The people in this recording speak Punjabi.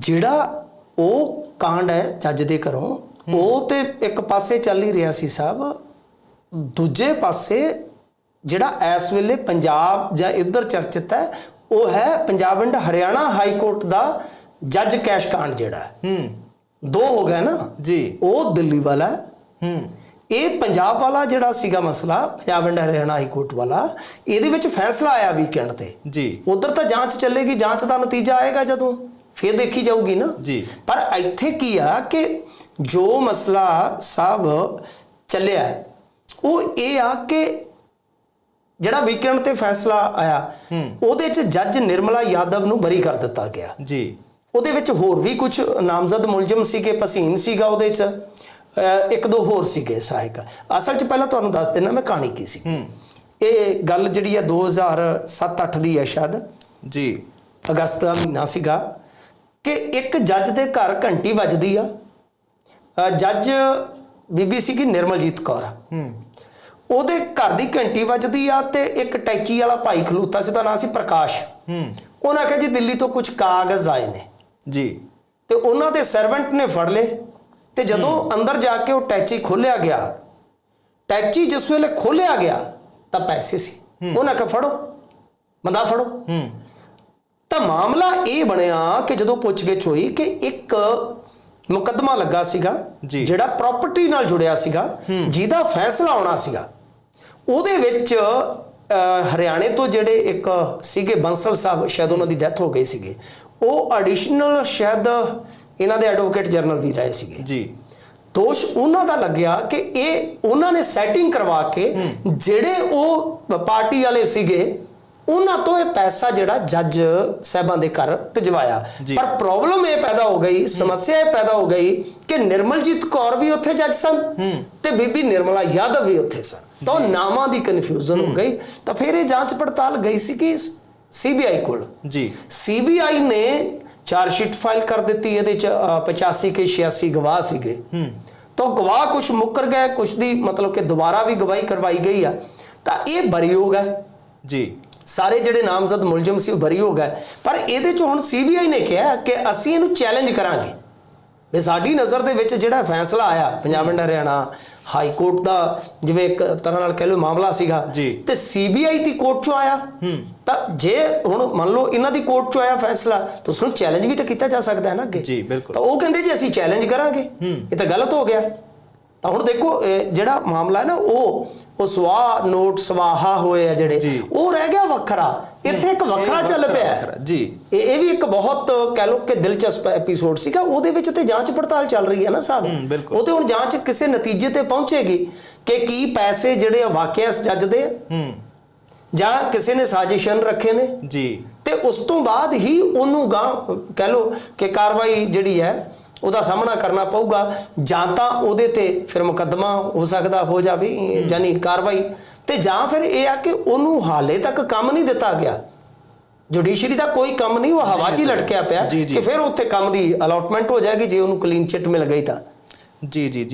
ਜਿਹੜਾ ਉਹ ਕਾਂਡ ਹੈ ਜੱਜ ਦੇ ਘਰੋਂ ਉਹ ਤੇ ਇੱਕ ਪਾਸੇ ਚੱਲ ਹੀ ਰਿਹਾ ਸੀ ਸਾਹਿਬ ਦੂਜੇ ਪਾਸੇ ਜਿਹੜਾ ਇਸ ਵੇਲੇ ਪੰਜਾਬ ਜਾਂ ਇੱਧਰ ਚਰਚਿਤ ਹੈ ਉਹ ਹੈ Punjab and Haryana high court ਦਾ ਜੱਜ ਕੈਸ਼ ਕਾਂਡ ਜਿਹੜਾ ਹੈ। ਹੂੰ। ਦੋ ਹੋ ਗਏ ਨਾ। ਜੀ। ਉਹ ਦਿੱਲੀ ਵਾਲਾ ਹੈ। ਹੂੰ। ਇਹ ਪੰਜਾਬ ਵਾਲਾ ਜਿਹੜਾ ਸੀਗਾ ਮਸਲਾ Punjab and Haryana high court ਵਾਲਾ ਇਹਦੇ ਵਿੱਚ ਫੈਸਲਾ ਆਇਆ ਵੀਕਐਂਡ ਤੇ। ਜੀ। ਉਧਰ ਤਾਂ ਜਾਂਚ ਚੱਲੇਗੀ ਜਾਂਚ ਦਾ ਨਤੀਜਾ ਆਏਗਾ ਜਦੋਂ। ਫਿਰ ਦੇਖੀ ਜਾਊਗੀ ਨਾ। ਜੀ। ਪਰ ਇੱਥੇ ਕੀ ਆ ਕਿ ਜੋ ਮਸਲਾ ਸਾਹਿਬ ਚੱਲਿਆ ਉਹ ਇਹ ਆ ਕਿ ਜਿਹੜਾ ਵੀਕਐਂਡ ਤੇ ਫੈਸਲਾ ਆਇਆ ਉਹਦੇ 'ਚ ਜੱਜ ਨਿਰਮਲਾ ਯਾਦਵ ਨੂੰ ਬਰੀ ਕਰ ਦਿੱਤਾ ਗਿਆ। ਜੀ। ਉਹਦੇ ਵਿੱਚ ਹੋਰ ਵੀ ਕੁਝ ਨਾਮਜ਼ਦ ਮੁਲਜ਼ਮ ਸੀਗੇ ਪਸੀਨ ਸੀਗਾ ਉਹਦੇ 'ਚ ਇੱਕ ਦੋ ਹੋਰ ਸੀਗੇ ਸਹਾਇਕ। ਅਸਲ 'ਚ ਪਹਿਲਾਂ ਤੁਹਾਨੂੰ ਦੱਸ ਦਿੰਦਾ ਮੈਂ ਕਹਾਣੀ ਕੀ ਸੀ। ਇਹ ਗੱਲ ਜਿਹੜੀ ਹੈ 2007-8 ਦੀ ਹੈ ਸ਼ਾਇਦ। ਜੀ। ਅਗਸਤ ਦਾ ਮਹੀਨਾ ਸੀਗਾ। ਕਿ ਇੱਕ ਜੱਜ ਦੇ ਘਰ ਘੰਟੀ ਵੱਜਦੀ ਆ। ਜੱਜ ਬੀਬੀ ਸੀਗੀ ਨਿਰਮਲਜੀਤ ਕੌਰ। ਹੂੰ। ਉਹਦੇ ਘਰ ਦੀ ਘੰਟੀ ਵੱਜਦੀ ਆ ਤੇ ਇੱਕ ਟੈਚੀ ਵਾਲਾ ਭਾਈ ਖਲੂਤਾ ਸੀ ਉਹਦਾ ਨਾਂ ਸੀ ਪ੍ਰਕਾਸ਼। ਹੂੰ। ਉਹਨਾਂ ਕਿਹਾ ਜੀ ਦਿੱਲੀ ਤੋਂ ਕੁਝ ਕਾਗਜ਼ ਆਏ ਨੇ। ਜੀ। ਤੇ ਉਹਨਾਂ ਦੇ ਸਰਵੈਂਟ ਨੇ ਫੜ ਲਏ ਤੇ ਜਦੋਂ ਅੰਦਰ ਜਾ ਕੇ ਉਹ ਟੈਚੀ ਖੋਲਿਆ ਗਿਆ ਟੈਚੀ ਜਿਸ ਵੇਲੇ ਖੋਲਿਆ ਗਿਆ ਤਾਂ ਪੈਸੇ ਸੀ। ਉਹਨਾਂ ਕਹਾ ਫੜੋ। ਬੰਦਾ ਫੜੋ। ਹੂੰ। ਤਾਂ ਮਾਮਲਾ ਇਹ ਬਣਿਆ ਕਿ ਜਦੋਂ ਪੁੱਛਗਿੱਛ ਹੋਈ ਕਿ ਇੱਕ ਮੁਕੱਦਮਾ ਲੱਗਾ ਸੀਗਾ। ਜਿਹੜਾ ਪ੍ਰਾਪਰਟੀ ਨਾਲ ਜੁੜਿਆ ਸੀਗਾ ਜਿਹਦਾ ਫੈਸਲਾ ਆਉਣਾ ਸੀਗਾ। ਉਹਦੇ ਵਿੱਚ ਹਰਿਆਣੇ ਤੋਂ ਜਿਹੜੇ ਇੱਕ ਸੀਗੇ ਬੰਸਲ ਸਾਹਿਬ ਸ਼ਾਇਦ ਉਹਨਾਂ ਦੀ ਡੈਥ ਹੋ ਗਈ ਸੀਗੇ। ਉਹ ਐਡੀਸ਼ਨਲ ਸ਼ਾਇਦ ਇਹਨਾਂ ਦੇ ਐਡਵੋਕੇਟ ਜਨਰਲ ਵੀ ਰਹੇ ਸੀਗੇ। ਜੀ। ਦੋਸ਼ ਉਹਨਾਂ ਦਾ ਲੱਗਿਆ ਕਿ ਇਹ ਉਹਨਾਂ ਨੇ ਸੈਟਿੰਗ ਕਰਵਾ ਕੇ ਜਿਹੜੇ ਉਹ ਪਾਰਟੀ ਵਾਲੇ ਸੀਗੇ ਉਹਨਾਂ ਤੋਂ ਇਹ ਪੈਸਾ ਜਿਹੜਾ ਜੱਜ ਸਾਹਿਬਾਂ ਦੇ ਘਰ ਭਿਜਵਾਇਆ। ਪਰ ਪ੍ਰੋਬਲਮ ਇਹ ਪੈਦਾ ਹੋ ਗਈ ਸਮੱਸਿਆ ਇਹ ਪੈਦਾ ਹੋ ਗਈ ਕਿ ਨਿਰਮਲਜੀਤ ਕੌਰ ਵੀ ਉੱਥੇ ਜੱਜ ਸਨ ਤੇ ਬੀਬੀ ਨਿਰਮਲਾ ਯਾਦਵ ਵੀ ਉੱਥੇ ਸਨ। ਤਾਂ ਨਾਮਾਂ ਦੀ ਕਨਫਿਊਜ਼ਨ ਹੋ ਗਈ। ਤਾਂ ਫਿਰ ਇਹ ਜਾਂਚ ਪੜਤਾਲ ਗਈ ਸੀ ਕਿ ਸੀਬੀਆਈ ਕੋਲ। ਜੀ। ਸੀਬੀਆਈ ਨੇ ਚਾਰਜ ਸ਼ੀਟ ਫਾਈਲ ਕਰ ਦਿੱਤੀ ਇਹਦੇ ਚ ਅ, 85 ਕੇ 86 ਗਵਾਹ ਸੀਗੇ। ਤਾਂ ਉਹ ਗਵਾਹ ਕੁਝ ਮੁੱਕਰ ਗਏ ਕੁਝ ਦੀ ਮਤਲਬ ਕਿ ਦੁਬਾਰਾ ਵੀ ਗਵਾਹੀ ਕਰਵਾਈ ਗਈ ਆ। ਤਾਂ ਇਹ ਬਰੀ ਹੋ। ਗਏ ਜੀ। ਸਾਰੇ ਜਿਹੜੇ ਨਾਮਜ਼ਦ ਮੁਲਜ਼ਮ ਸੀ ਉਹ ਬਰੀ ਹੋ ਗਏ। ਪਰ ਇਹਦੇ ਚ ਹੁਣ ਸੀਬੀਆਈ ਨੇ ਕਿਹਾ ਕਿ ਅਸੀਂ ਇਹਨੂੰ ਚੈਲੰਜ ਕਰਾਂਗੇ। ਵੀ ਸਾਡੀ ਨਜ਼ਰ ਦੇ ਵਿੱਚ ਜਿਹੜਾ ਫੈਸਲਾ ਆਇਆ Punjab and Haryana high court ਦਾ ਜਿਵੇਂ ਇੱਕ ਤਰ੍ਹਾਂ ਨਾਲ ਕਹਿ ਲਓ ਮਾਮਲਾ ਸੀਗਾ। ਤੇ ਸੀਬੀਆਈ ਦੀ ਕੋਰਟ ਚੋਂ ਆਇਆ। ਤਾਂ ਜੇ ਹੁਣ ਮੰਨ ਲਓ ਇਹਨਾਂ ਦੀ ਕੋਰਟ ਚੋਂ ਆਇਆ ਫੈਸਲਾ ਤਾਂ ਉਸ ਨੂੰ ਚੈਲੰਜ ਵੀ ਤਾਂ ਕੀਤਾ ਜਾ ਸਕਦਾ ਹੈ ਨਾ ਅੱਗੇ। ਜੀ, ਬਿਲਕੁਲ। ਤਾਂ ਉਹ ਕਹਿੰਦੇ ਜੀ ਅਸੀਂ ਚੈਲੰਜ ਕਰਾਂਗੇ। ਇਹ ਤਾਂ ਗਲਤ ਹੋ ਗਿਆ। ਤਾਂ ਹੁਣ ਦੇਖੋ ਜਿਹੜਾ ਮਾਮਲਾ ਹੈ ਨਾ ਉਹ ਉਹ ਸਵਾ ਨੋਟ ਸਵਾਹਾ ਹੋਏ ਆ ਜਿਹੜੇ। ਉਹ ਰਹਿ ਗਿਆ ਵੱਖਰਾ। ਇੱਥੇ ਇੱਕ ਵੱਖਰਾ ਚੱਲ ਪਿਆ। ਜੀ। ਇਹ ਇਹ ਵੀ ਇੱਕ ਬਹੁਤ ਕਹਿ ਲਓ ਕਿ ਦਿਲਚਸਪ ਐਪੀਸੋਡ ਸੀਗਾ। ਉਹਦੇ ਵਿੱਚ ਤੇ ਜਾਂਚ ਪੜਤਾਲ ਚੱਲ ਰਹੀ ਹੈ ਨਾ ਸਾਹਿਬ। ਉਹ ਤੇ ਹੁਣ ਜਾਂਚ ਕਿਸੇ ਨਤੀਜੇ ਤੇ ਪਹੁੰਚੇਗੀ ਕਿ ਕੀ ਪੈਸੇ ਜਿਹੜੇ ਆ ਵਾਕਿਆ ਜੱਜ ਦੇ ਹੂੰ। ਜਾਂ ਕਿਸੇ ਨੇ ਸਾਜ਼ਿਸ਼ਨ ਰੱਖੇ ਨੇ। ਜੀ। ਤੇ ਉਸ ਤੋਂ ਬਾਅਦ ਹੀ ਉਹਨੂੰ ਗਾਂ ਕਹਿ ਲਓ ਕਿ ਕਾਰਵਾਈ ਜਿਹੜੀ ਹੈ ਉਹਦਾ ਸਾਹਮਣਾ ਕਰਨਾ ਪਊਗਾ ਜਾਂ ਤਾਂ ਉਹਦੇ ਤੇ ਫਿਰ ਮੁਕੱਦਮਾ ਹੋ ਸਕਦਾ ਹੋ ਜਾਵੇ ਯਾਨੀ ਕਾਰਵਾਈ। ਤੇ ਜਾਂ ਫਿਰ ਇਹ ਆ ਕਿ ਉਹਨੂੰ ਹਾਲੇ ਤੱਕ ਕੰਮ ਨਹੀਂ ਦਿੱਤਾ ਗਿਆ। ਜੁਡੀਸ਼ਰੀ ਦਾ ਕੋਈ ਕੰਮ ਨਹੀਂ ਉਹ ਹਵਾ 'ਚ ਹੀ ਲਟਕਿਆ ਪਿਆ। ਕਿ ਫਿਰ ਉੱਥੇ ਕੰਮ ਦੀ ਅਲਾਟਮੈਂਟ ਹੋ ਜਾਏਗੀ ਜੇ ਉਹਨੂੰ ਕਲੀਨ ਚਿੱਟ ਮਿਲ ਗਈ ਤਾਂ। ਜੀ ਜੀ ਜੀ।